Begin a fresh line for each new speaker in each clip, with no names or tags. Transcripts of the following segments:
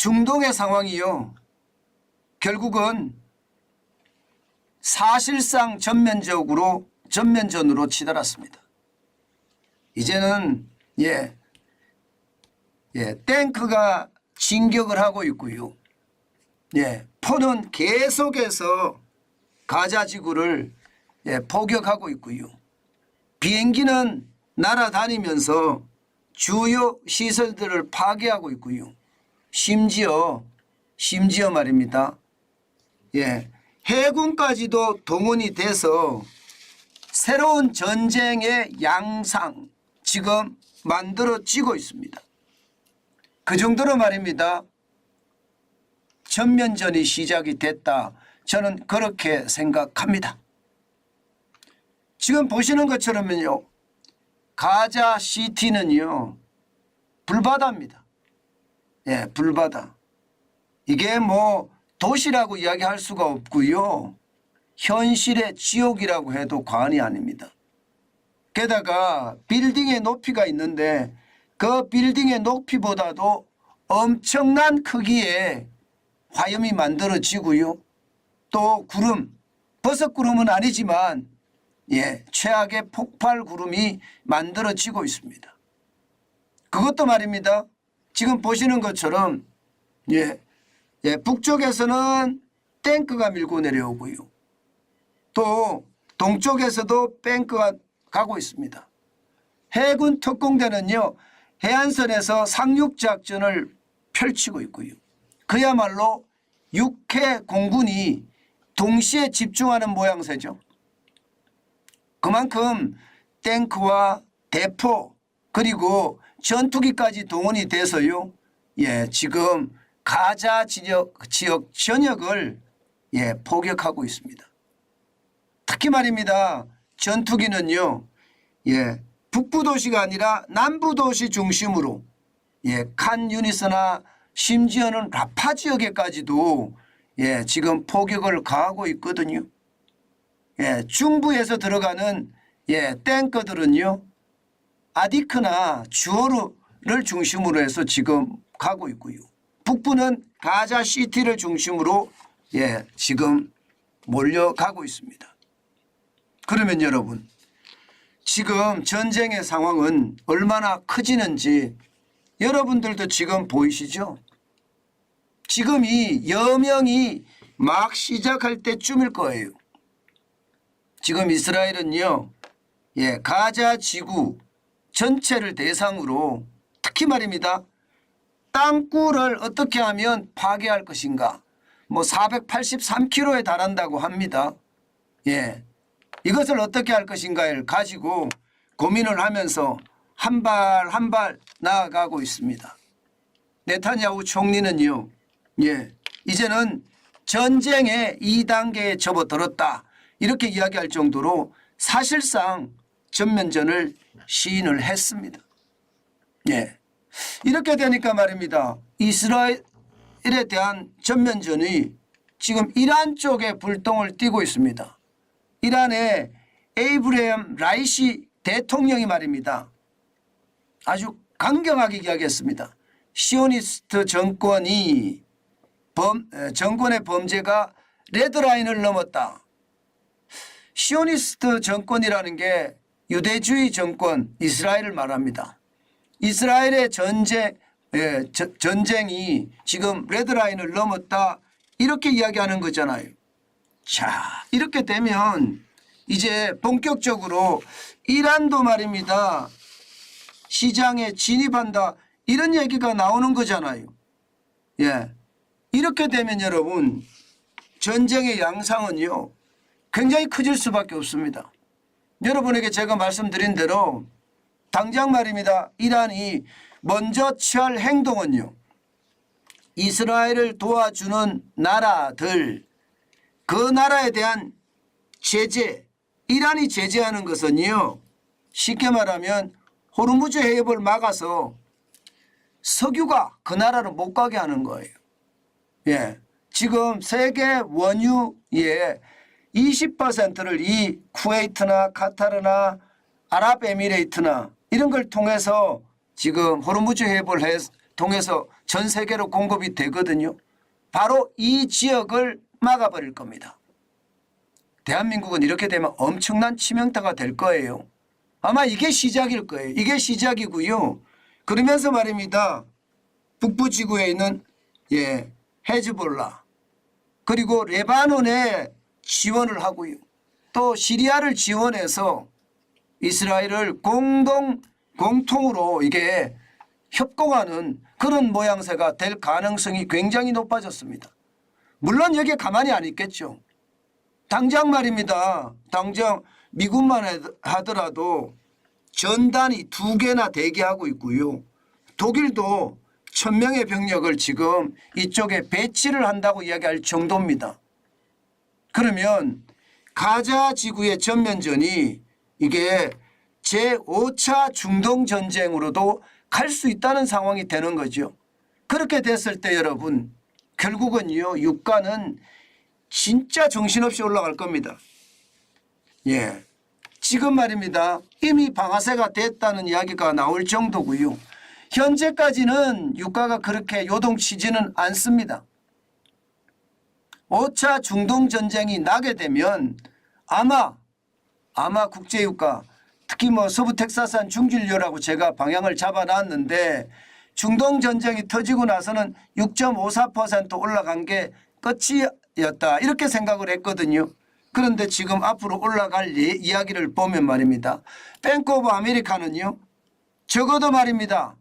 중동의 상황이요. 결국은 사실상 전면적으로 전면전으로 치달았습니다. 이제는 예, 예, 탱크가 진격을 하고 있고요. 예, 포는 계속해서 가자 지구를 예, 포격하고 있고요. 비행기는 날아다니면서 주요 시설들을 파괴하고 있고요. 심지어 심지어 말입니다. 예, 해군까지도 동원이 돼서 새로운 전쟁의 양상 지금 만들어지고 있습니다. 그 정도로 말입니다. 전면전이 시작이 됐다. 저는 그렇게 생각합니다. 지금 보시는 것처럼요. 가자 시티는요. 불바다입니다. 예, 불바다. 이게 뭐 도시라고 이야기할 수가 없고요. 현실의 지옥이라고 해도 과언이 아닙니다. 게다가 빌딩의 높이가 있는데 그 빌딩의 높이보다도 엄청난 크기의 화염이 만들어지고요. 또 구름, 버섯 구름은 아니지만 예, 최악의 폭발 구름이 만들어지고 있습니다. 그것도 말입니다. 지금 보시는 것처럼 예, 예, 북쪽에서는 탱크가 밀고 내려오고요. 또 동쪽에서도 탱크가 가고 있습니다. 해군 특공대는요. 해안선에서 상륙 작전을 펼치고 있고요. 그야말로 육해 공군이 동시에 집중하는 모양새죠. 그만큼 탱크와 대포 그리고 전투기까지 동원이 돼서요. 예, 지금 가자 지역 지역 전역을 예, 포격하고 있습니다. 특히 말입니다. 전투기는요. 예, 북부 도시가 아니라 남부 도시 중심으로 예, 칸 유니스나 심지어는 라파 지역에까지도 예, 지금 포격을 가하고 있거든요. 예, 중부에서 들어가는 예, 탱커들은요. 아디크나 주어르를 중심으로 해서 지금 가고 있고요. 북부는 가자 시티를 중심으로 예, 지금 몰려가고 있습니다. 그러면 여러분 지금 전쟁의 상황은 얼마나 커지는지 여러분들도 지금 보이시죠? 지금 이 여명이 막 시작할 때쯤일 거예요. 지금 이스라엘은요, 예, 가자 지구 전체를 대상으로 특히 말입니다. 땅굴을 어떻게 하면 파괴할 것인가? 뭐 483km에 달한다고 합니다. 예. 이것을 어떻게 할 것인가를 가지고 고민을 하면서 한 발 한 발 나아가고 있습니다. 네타냐후 총리는요. 예. 이제는 전쟁의 2단계에 접어들었다. 이렇게 이야기할 정도로 사실상 전면전을 시인을 했습니다. 예. 이렇게 되니까 말입니다. 이스라엘에 대한 전면전이 지금 이란 쪽에 불똥을 띠고 있습니다. 이란의 에이브레엄 라이시 대통령이 말입니다. 아주 강경하게 이야기했습니다. 시오니스트 정권이 범, 에, 정권의 범죄가 레드라인을 넘었다. 시오니스트 정권이라는 게 유대주의 정권 이스라엘을 말합니다. 이스라엘의 전쟁, 예, 저- 전쟁이 지금 레드라인을 넘었다 이렇게 이야기하는 거잖아요. 자 이렇게 되면 이제 본격적으로 이란도 말입니다. 시장에 진입한다 이런 얘기가 나오는 거잖아요. 예. 이렇게 되면 여러분 전쟁의 양상은요 굉장히 커질 수밖에 없습니다. 여러분에게 제가 말씀드린 대로 당장 말입니다. 이란이 먼저 취할 행동은요. 이스라엘을 도와주는 나라들 그 나라에 대한 제재 이란이 제재하는 것은요. 쉽게 말하면 호르무즈 해협을 막아서 석유가 그 나라로 못 가게 하는 거예요. 예. 지금 세계 원유의 20%를 이 쿠웨이트나 카타르나 아랍에미레이트나 이런 걸 통해서 지금 호르무즈 해협을 해- 통해서 전 세계로 공급이 되거든요. 바로 이 지역을 막아버릴 겁니다. 대한민국은 이렇게 되면 엄청난 치명타가 될 거예요. 아마 이게 시작일 거예요. 이게 시작이고요. 그러면서 말입니다. 북부 지구에 있는 예 헤즈볼라 그리고 레바논에 지원을 하고요. 또 시리아를 지원해서 이스라엘을 공동 공통으로 이게 협공하는 그런 모양새가 될 가능성이 굉장히 높아졌습니다. 물론 여기에 가만히 안 있겠죠. 당장 말입니다. 당장 미국만 하- 하더라도 전단이 두 개나 대기하고 있고요. 독일도 천 명의 병력을 지금 이쪽에 배치를 한다고 이야기할 정도입니다. 그러면 가자 지구의 전면전이 이게 제5차 중동 전쟁으로도 갈 수 있다는 상황이 되는 거죠. 그렇게 됐을 때 여러분 결국은요 유가는 진짜 정신없이 올라갈 겁니다. 예. 지금 말입니다. 이미 방아쇠가 됐다는 이야기가 나올 정도고요. 현재까지는 유가가 그렇게 요동치지는 않습니다. 5차 중동 전쟁이 나게 되면 아마 아마 국제유가 특히 뭐 서부 텍사스한 중진료라고 제가 방향을 잡아놨는데 중동 전쟁이 터지고 나서는 6.54% 올라간 게 끝이었다 이렇게 생각을 했거든요. 그런데 지금 앞으로 올라갈 예- 이야기를 보면 말입니다. 뱅크 오브 아메리카는요. 적어도 말입니다.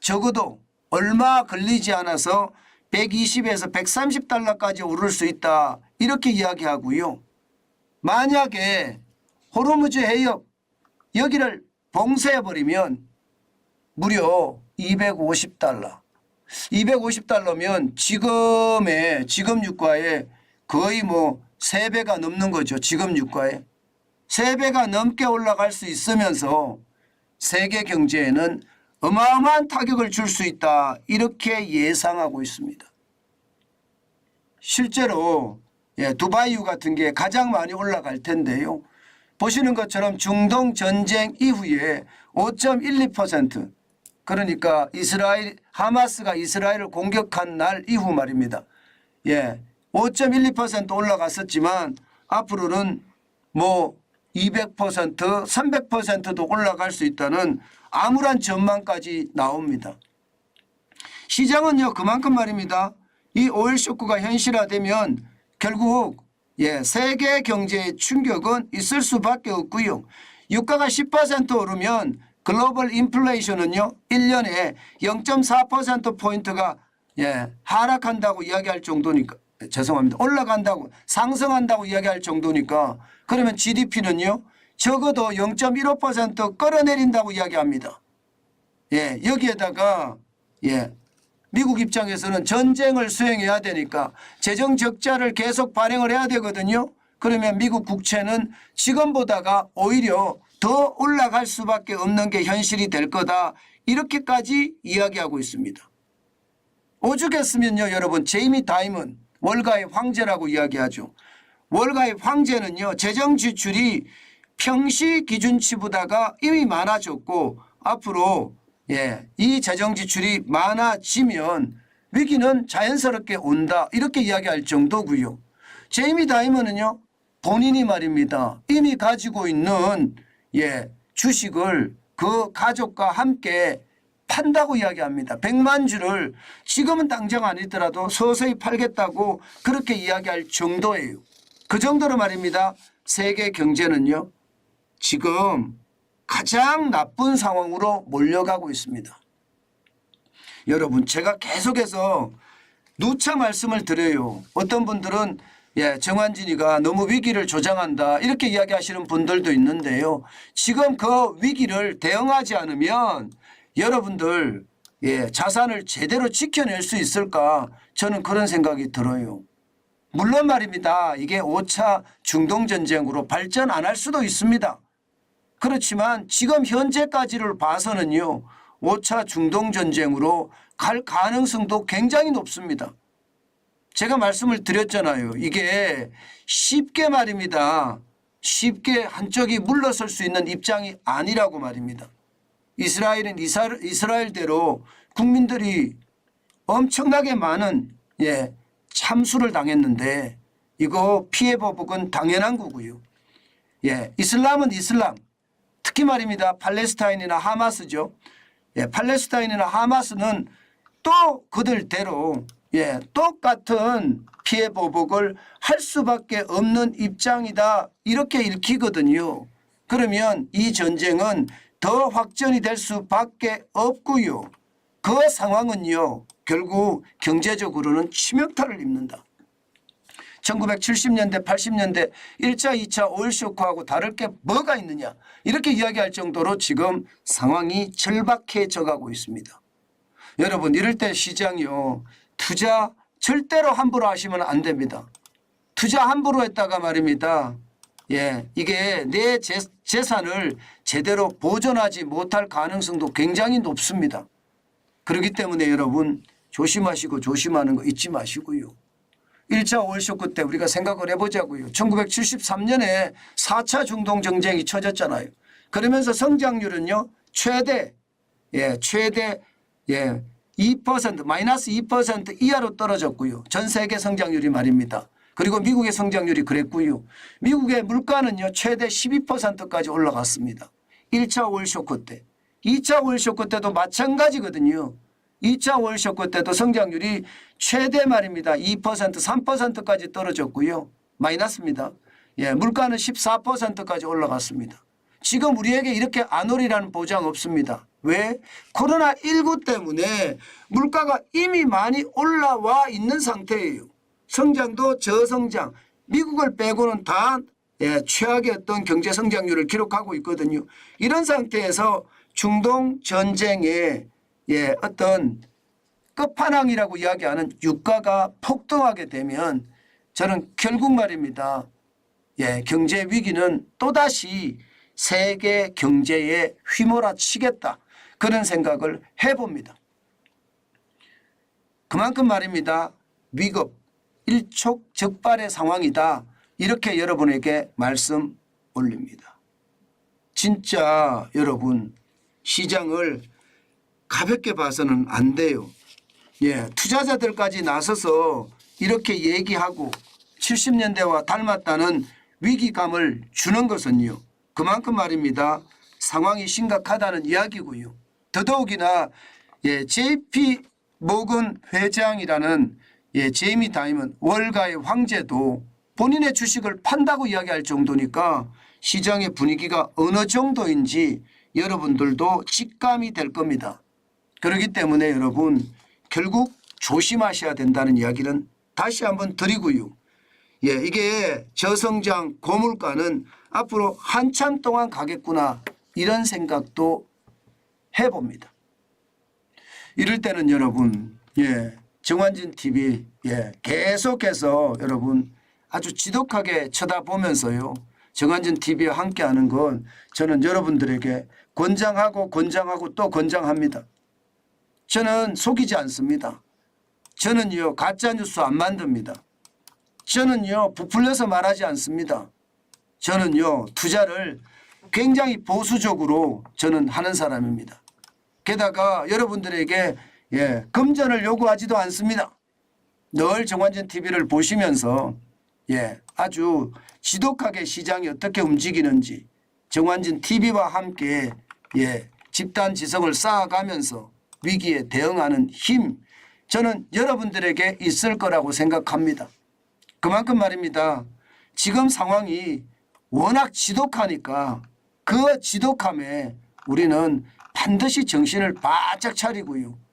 적어도 얼마 걸리지 않아서 120에서 130달러까지 오를 수 있다. 이렇게 이야기하고요. 만약에 호르무즈 해협 여기를 봉쇄해버리면 무려 250달러. 250달러면 지금의 지금 유가에 거의 뭐 3배가 넘는 거죠. 지금 유가에. 3배가 넘게 올라갈 수 있으면서 세계 경제에는 어마어마한 타격을 줄 수 있다. 이렇게 예상하고 있습니다. 실제로 예, 두바이유 같은 게 가장 많이 올라갈 텐데요. 보시는 것처럼 중동 전쟁 이후에 5.12% 그러니까 이스라엘 하마스가 이스라엘을 공격한 날 이후 말입니다. 예. 5.12% 올라갔었지만 앞으로는 뭐 200%, 300%도 올라갈 수 있다는 암울한 전망까지 나옵니다. 시장은요 그만큼 말입니다. 이 오일 쇼크가 현실화되면 결국 예 세계 경제의 충격은 있을 수밖에 없고요. 유가가 10% 오르면 글로벌 인플레이션은요 1년에 0.4% 포인트가 예 하락한다고 이야기할 정도니까 죄송합니다 올라간다고 상승한다고 이야기할 정도니까 그러면 GDP는요 적어도 0.15% 끌어내린다고 이야기합니다. 예 여기에다가 예 미국 입장에서는 전쟁을 수행해야 되니까 재정 적자를 계속 발행을 해야 되거든요. 그러면 미국 국채는 지금보다가 오히려 더 올라갈 수밖에 없는 게 현실이 될 거다. 이렇게까지 이야기하고 있습니다. 오죽했으면요 여러분 제이미 다이먼 월가의 황제라고 이야기하죠. 월가의 황제는요 재정 지출이 평시 기준치보다가 이미 많아졌고 앞으로 예, 이 재정 지출이 많아지면 위기는 자연스럽게 온다 이렇게 이야기할 정도고요. 제이미 다이먼은요 본인이 말입니다 이미 가지고 있는 예 주식을 그 가족과 함께 판다고 이야기합니다. 100만 주를 지금은 당장 아니더라도 서서히 팔겠다고 그렇게 이야기할 정도예요. 그 정도로 말입니다. 세계 경제는요. 지금 가장 나쁜 상황으로 몰려가고 있습니다. 여러분 제가 계속해서 누차 말씀을 드려요. 어떤 분들은 예, 정환진이가 너무 위기를 조장한다 이렇게 이야기하시는 분들도 있는데요. 지금 그 위기를 대응하지 않으면 여러분들 예, 자산을 제대로 지켜낼 수 있을까 저는 그런 생각이 들어요. 물론 말입니다. 이게 5차 중동전쟁으로 발전 안 할 수도 있습니다. 그렇지만 지금 현재까지를 봐서는요. 5차 중동전쟁으로 갈 가능성도 굉장히 높습니다. 제가 말씀을 드렸잖아요. 이게 쉽게 말입니다. 쉽게 한쪽이 물러설 수 있는 입장이 아니라고 말입니다. 이스라엘은 이스라- 이스라엘대로 국민들이 엄청나게 많은 예, 참수를 당했는데 이거 피해 보복은 당연한 거고요. 예, 이슬람은 이슬람. 특히 말입니다. 팔레스타인이나 하마스죠. 예, 팔레스타인이나 하마스는 또 그들대로 예, 똑같은 피해 보복을 할 수밖에 없는 입장이다. 이렇게 읽히거든요. 그러면 이 전쟁은 더 확전이 될 수밖에 없고요. 그 상황은요. 결국 경제적으로는 치명타를 입는다. 1970년대, 80년대 1차, 2차 오일 쇼크하고 다를 게 뭐가 있느냐 이렇게 이야기할 정도로 지금 상황이 절박해져 가고 있습니다. 여러분 이럴 때 시장이요 투자 절대로 함부로 하시면 안 됩니다. 투자 함부로 했다가 말입니다. 예, 이게 내 재, 재산을 제대로 보존하지 못할 가능성도 굉장히 높습니다. 그렇기 때문에 여러분 조심하시고 조심하는 거 잊지 마시고요. 1차 월쇼크 때 우리가 생각을 해보자고요. 1973년에 4차 중동 정쟁이 쳐졌잖아요. 그러면서 성장률은요 최대 예 최대 예 2% 마이너스 2% 이하로 떨어졌고요. 전 세계 성장률이 말입니다. 그리고 미국의 성장률이 그랬고요. 미국의 물가는요 최대 12%까지 올라갔습니다. 1차 월쇼크 때. 2차 월쇼크 때도 마찬가지거든요. 2차 월쇼크 때도 성장률이 최대 말입니다. 2% 3%까지 떨어졌고요. 마이너스입니다. 예, 물가는 14%까지 올라갔습니다. 지금 우리에게 이렇게 안 오리라는 보장 없습니다. 왜? 코로나19 때문에 물가가 이미 많이 올라와 있는 상태예요. 성장도 저성장, 미국을 빼고는 다 예, 최악의 어떤 경제 성장률을 기록하고 있거든요. 이런 상태에서 중동 전쟁에 예, 어떤 끝판왕이라고 이야기하는 유가가 폭등하게 되면 저는 결국 말입니다. 예, 경제 위기는 또다시 세계 경제에 휘몰아치겠다. 그런 생각을 해봅니다. 그만큼 말입니다. 위급, 일촉즉발의 상황이다. 이렇게 여러분에게 말씀 올립니다. 진짜 여러분 시장을 가볍게 봐서는 안 돼요. 예, 투자자들까지 나서서 이렇게 얘기하고 70년대와 닮았다는 위기감을 주는 것은요. 그만큼 말입니다. 상황이 심각하다는 이야기고요. 더더욱이나 예, JP 모건 회장이라는 예, 제이미 다이먼 월가의 황제도 본인의 주식을 판다고 이야기할 정도니까 시장의 분위기가 어느 정도인지 여러분들도 직감이 될 겁니다. 그렇기 때문에 여러분 결국 조심하셔야 된다는 이야기는 다시 한번 드리고요. 예, 이게 저성장 고물가는 앞으로 한참 동안 가겠구나 이런 생각도 해봅니다. 이럴 때는 여러분, 예, 정환진 TV 예, 계속해서 여러분 아주 지독하게 쳐다보면서요. 정환진 TV와 함께하는 건 저는 여러분들에게 권장하고 권장하고 또 권장합니다. 저는 속이지 않습니다. 저는요 가짜 뉴스 안 만듭니다. 저는요 부풀려서 말하지 않습니다. 저는요 투자를 굉장히 보수적으로 저는 하는 사람입니다. 게다가 여러분들에게 예, 금전을 요구하지도 않습니다. 늘 정관전 TV를 보시면서 예, 아주 지독하게 시장이 어떻게 움직이는지 정관진 TV와 함께 예, 집단 지성을 쌓아가면서 위기에 대응하는 힘 저는 여러분들에게 있을 거라고 생각합니다. 그만큼 말입니다. 지금 상황이 워낙 지독하니까 그 지독함에 우리는 반드시 정신을 바짝 차리고요.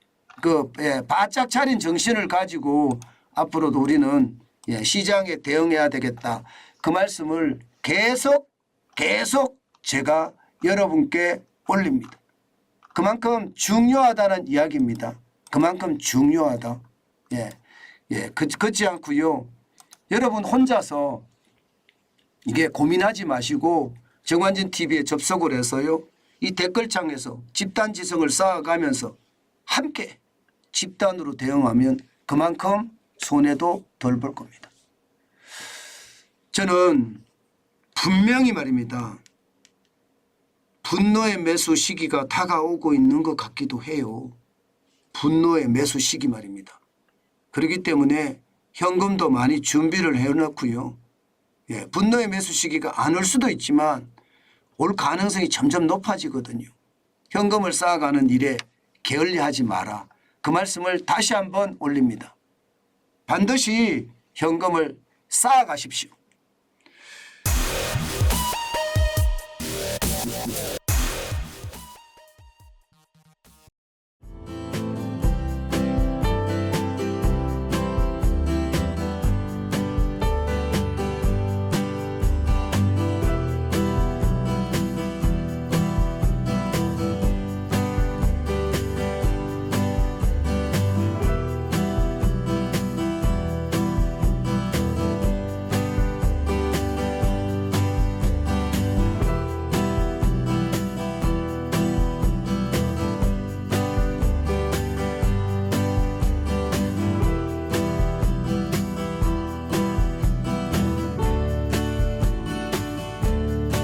그 예, 바짝 차린 정신을 가지고 앞으로도 우리는 예, 시장에 대응해야 되겠다. 그 말씀을 계속 계속 제가 여러분께 올립니다. 그만큼 중요하다는 이야기입니다. 그만큼 중요하다. 예, 예, 그, 그렇지 않고요. 여러분 혼자서 이게 고민하지 마시고 정관진 TV에 접속을 해서요. 이 댓글창에서 집단 지성을 쌓아가면서 함께 집단으로 대응하면 그만큼 손해도 덜 볼 겁니다. 저는 분명히 말입니다. 분노의 매수 시기가 다가오고 있는 것 같기도 해요. 분노의 매수 시기 말입니다. 그렇기 때문에 현금도 많이 준비를 해놓고요. 예, 분노의 매수 시기가 안 올 수도 있지만 올 가능성이 점점 높아지거든요. 현금을 쌓아가는 일에 게을리하지 마라. 그 말씀을 다시 한번 올립니다. 반드시 현금을 쌓아가십시오.